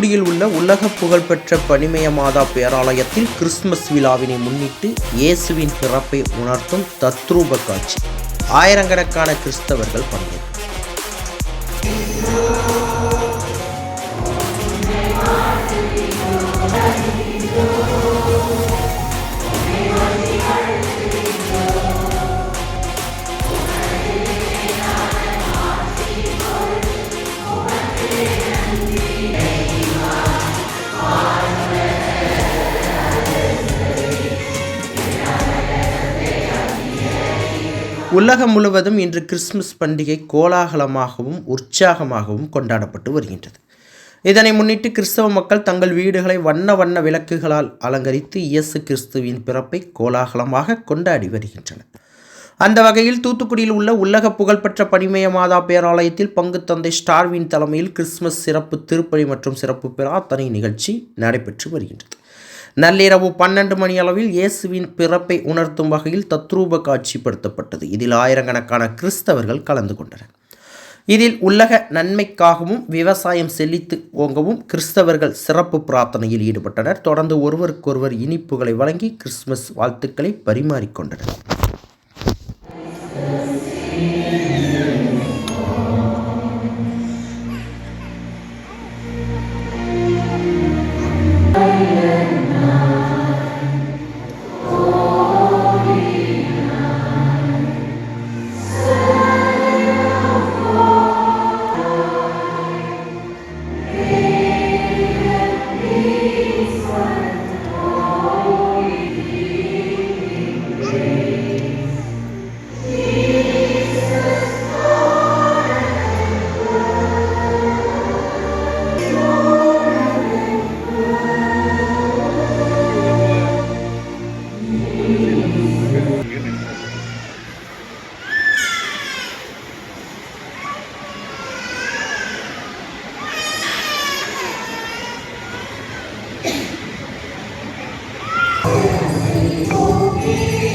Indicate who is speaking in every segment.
Speaker 1: தூத்துக்குடியில் உள்ள உலக புகழ்பெற்ற பனிமய மாதா பேராலயத்தில் கிறிஸ்துமஸ் விழாவினை முன்னிட்டு இயேசுவின் பிறப்பை உணர்த்தும் தத்ரூப காட்சி. ஆயிரக்கணக்கான கிறிஸ்தவர்கள் பங்கேற்பு. உலகம் முழுவதும் இன்று கிறிஸ்துமஸ் பண்டிகை கோலாகலமாகவும் உற்சாகமாகவும் கொண்டாடப்பட்டு வருகின்றது. இதனை முன்னிட்டு கிறிஸ்தவ மக்கள் தங்கள் வீடுகளை வண்ண வண்ண விளக்குகளால் அலங்கரித்து இயேசு கிறிஸ்துவின் பிறப்பை கோலாகலமாக கொண்டாடி வருகின்றனர். அந்த வகையில் தூத்துக்குடியில் உள்ள உலக புகழ்பெற்ற பனிமய மாதா பேராலயத்தில் பங்கு தந்தை ஸ்டார்வின் தலைமையில் கிறிஸ்துமஸ் சிறப்பு திருப்பலி மற்றும் சிறப்பு பிரார்த்தனை நிகழ்ச்சி நடைபெற்று வருகின்றது. நள்ளிரவு பன்னெண்டு மணி அளவில் இயேசுவின் பிறப்பை உணர்த்தும் வகையில் தத்ரூப காட்சிப்படுத்தப்பட்டது. இதில் ஆயிரக்கணக்கான கிறிஸ்தவர்கள் கலந்து கொண்டனர். இதில் உலக நன்மைக்காகவும் விவசாயம் செழித்து ஓங்கவும் கிறிஸ்தவர்கள் சிறப்பு பிரார்த்தனையில் ஈடுபட்டனர். தொடர்ந்து ஒருவருக்கொருவர் இனிப்புகளை வழங்கி கிறிஸ்துமஸ் வாழ்த்துக்களை பரிமாறிக்கொண்டனர்
Speaker 2: ஆண்டவர்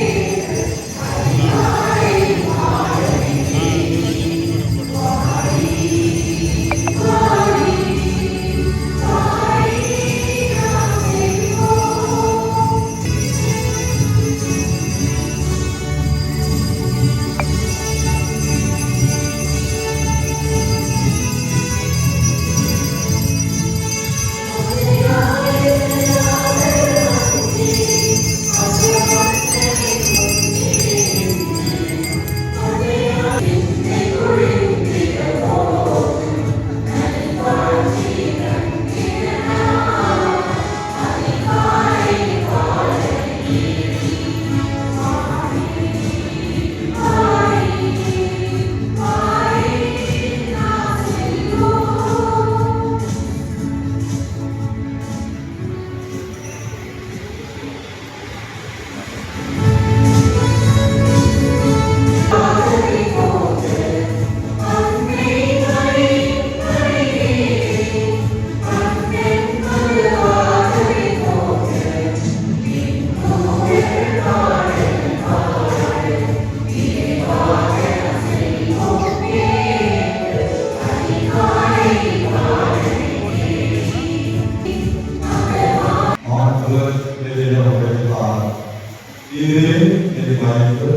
Speaker 2: വായ്പ്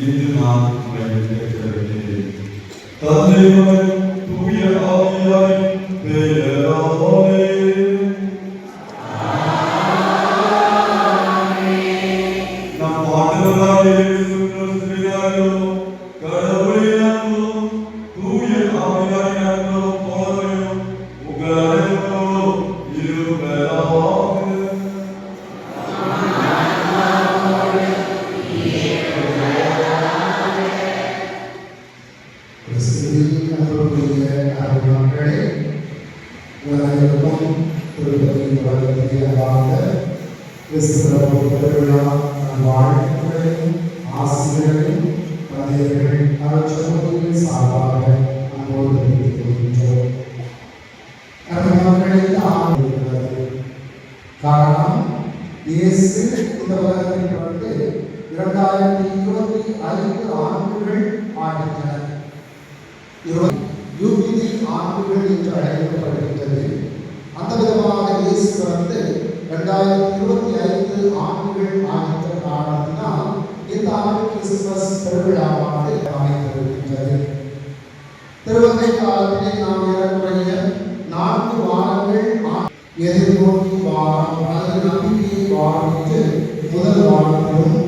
Speaker 2: ഇന്ന് നാം മനസ്സിലാക്കി തന്നെയും പുതിയ ആവിയായി പേരാതെ
Speaker 3: നാം പാട്ടുകളായി കടന്നു உலகெங்கும் திருப்பதி வளர்த்தியதாக கிறிஸ்துவ பெருவிழா வாழ்க்கைகளையும் ஆசிரியர்களையும் தந்தையர்கள் அருட்சமூகத்தின் சார்பாக அன்போடு தெரிவித்துக் கொள்கின்றோம் அருள்மக்களில் ஆரம்பிக்கிறது காரணம் இயேசு இந்த உலகத்தில் வந்து இரண்டாயிரத்தி இருபத்தி ஐந்து ஆண்டுகள் ஆகின்றன இருபது யூபிலி ஆண்டுகள் என்று அழைக்கப்படுகின்றது
Speaker 4: அந்த விதமாக இயேசு பிறந்து ரெண்டாயிரத்தி இருபத்தி ஐந்து ஆண்டுகள் ஆகின்ற காரணத்தினால் இந்த ஆண்டு கிறிஸ்துமஸ் பெருவிழாவானது அமைந்திருக்கின்றது. திருவங்கை காலத்திலே நாம் ஏறக்குறைய நான்கு வாரங்கள் எதிர்நோக்கி வாரம் அல்லது நம்பிக்கையை வாரம் என்று முதல் வாரத்திலும்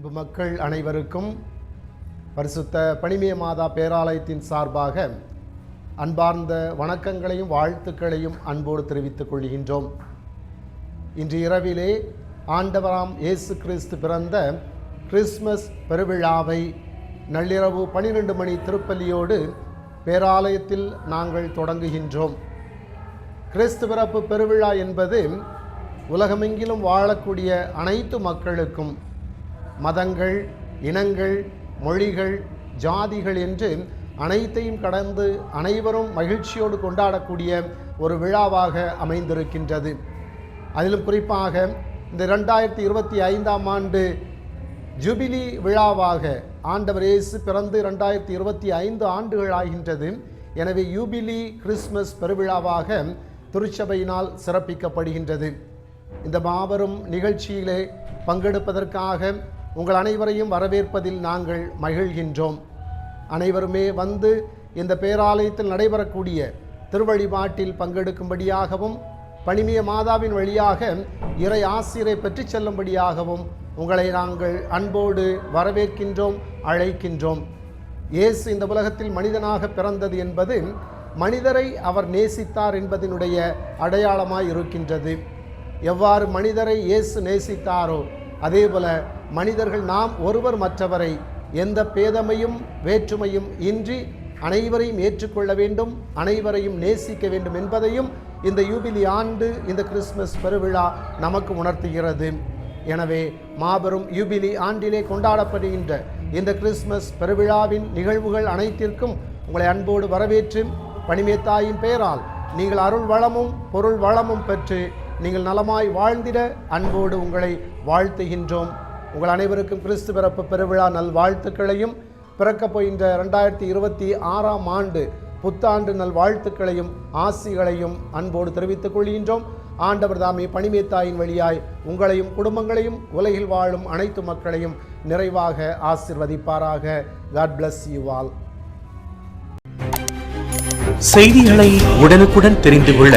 Speaker 3: அன்பு மக்கள் அனைவருக்கும் பரிசுத்த பனிமய மாதா பேராலயத்தின் சார்பாக அன்பார்ந்த வணக்கங்களையும் வாழ்த்துக்களையும் அன்போடு தெரிவித்துக் கொள்கின்றோம். இன்று இரவிலே ஆண்டவராம் இயேசு கிறிஸ்து பிறந்த கிறிஸ்மஸ் பெருவிழாவை நள்ளிரவு பனிரெண்டு மணி திருப்பலியோடு பேராலயத்தில் நாங்கள் தொடங்குகின்றோம். கிறிஸ்து பிறப்பு பெருவிழா என்பது உலகமெங்கிலும் வாழக்கூடிய அனைத்து மக்களுக்கும் மதங்கள் இனங்கள் மொழிகள் ஜாதிகள் என்று அனைத்தையும் கடந்து அனைவரும் மகிழ்ச்சியோடு கொண்டாடக்கூடிய ஒரு விழாவாக அமைந்திருக்கின்றது. அதிலும் குறிப்பாக இந்த ரெண்டாயிரத்தி இருபத்தி ஐந்தாம் ஆண்டு ஜூபிலி விழாவாக ஆண்டவர் இயேசு பிறந்து ரெண்டாயிரத்தி இருபத்தி ஐந்து ஆண்டுகள் ஆகின்றது. எனவே யூபிலி கிறிஸ்மஸ் பெருவிழாவாக திருச்சபையினால் சிறப்பிக்கப்படுகின்றது. இந்த மாபெரும் நிகழ்ச்சியிலே பங்கெடுப்பதற்காக உங்கள் அனைவரையும் வரவேற்பதில் நாங்கள் மகிழ்கின்றோம். அனைவருமே வந்து இந்த பேராலயத்தில் நடைபெறக்கூடிய திருவழிபாட்டில் பங்கெடுக்கும்படியாகவும் பணிமிய மாதாவின் வழியாக இறை ஆசிரியரை பெற்றுச் செல்லும்படியாகவும் உங்களை நாங்கள் அன்போடு வரவேற்கின்றோம் அழைக்கின்றோம். இயேசு இந்த உலகத்தில் மனிதனாக பிறந்தது என்பது மனிதரை அவர் நேசித்தார் என்பதனுடைய அடையாளமாய் இருக்கின்றது. எவ்வாறு மனிதரை இயேசு நேசித்தாரோ அதேபோல மனிதர்கள் நாம் ஒருவர் மற்றவரை எந்த பேதமையும் வேற்றுமையும் இன்றி அனைவரையும் ஏற்றுக்கொள்ள வேண்டும் அனைவரையும் நேசிக்க வேண்டும் என்பதையும் இந்த யூபிலி ஆண்டு இந்த கிறிஸ்மஸ் பெருவிழா நமக்கு உணர்த்துகிறது. எனவே மாபெரும் யூபிலி ஆண்டிலே கொண்டாடப்படுகின்ற இந்த கிறிஸ்மஸ் பெருவிழாவின் நிகழ்வுகள் அனைத்திற்கும் உங்களை அன்போடு வரவேற்று பணிமேத்தாயின் பெயரால் நீங்கள் அருள் வளமும் பொருள் வளமும் பெற்று நீங்கள் நலமாய் வாழ்ந்திட அன்போடு உங்களை வாழ்த்துகின்றோம். உங்கள் அனைவருக்கும் கிறிஸ்து பிறப்பு பெருவிழா நல்வாழ்த்துக்களையும் பிறக்கப் போகின்ற ரெண்டாயிரத்தி இருபத்தி ஆறாம் ஆண்டு புத்தாண்டு நல்வாழ்த்துக்களையும் ஆசிகளையும் அன்போடு தெரிவித்துக் கொள்கின்றோம். ஆண்டவர் தாமே பணிமேத்தாயின் வழியாய் உங்களையும் குடும்பங்களையும் உலகில் வாழும் அனைத்து மக்களையும் நிறைவாக ஆசிர்வதிப்பாராக. காட் பிளஸ் யூ ஆல்
Speaker 5: செய்திகளை உடனுக்குடன் தெரிந்து கொள்ள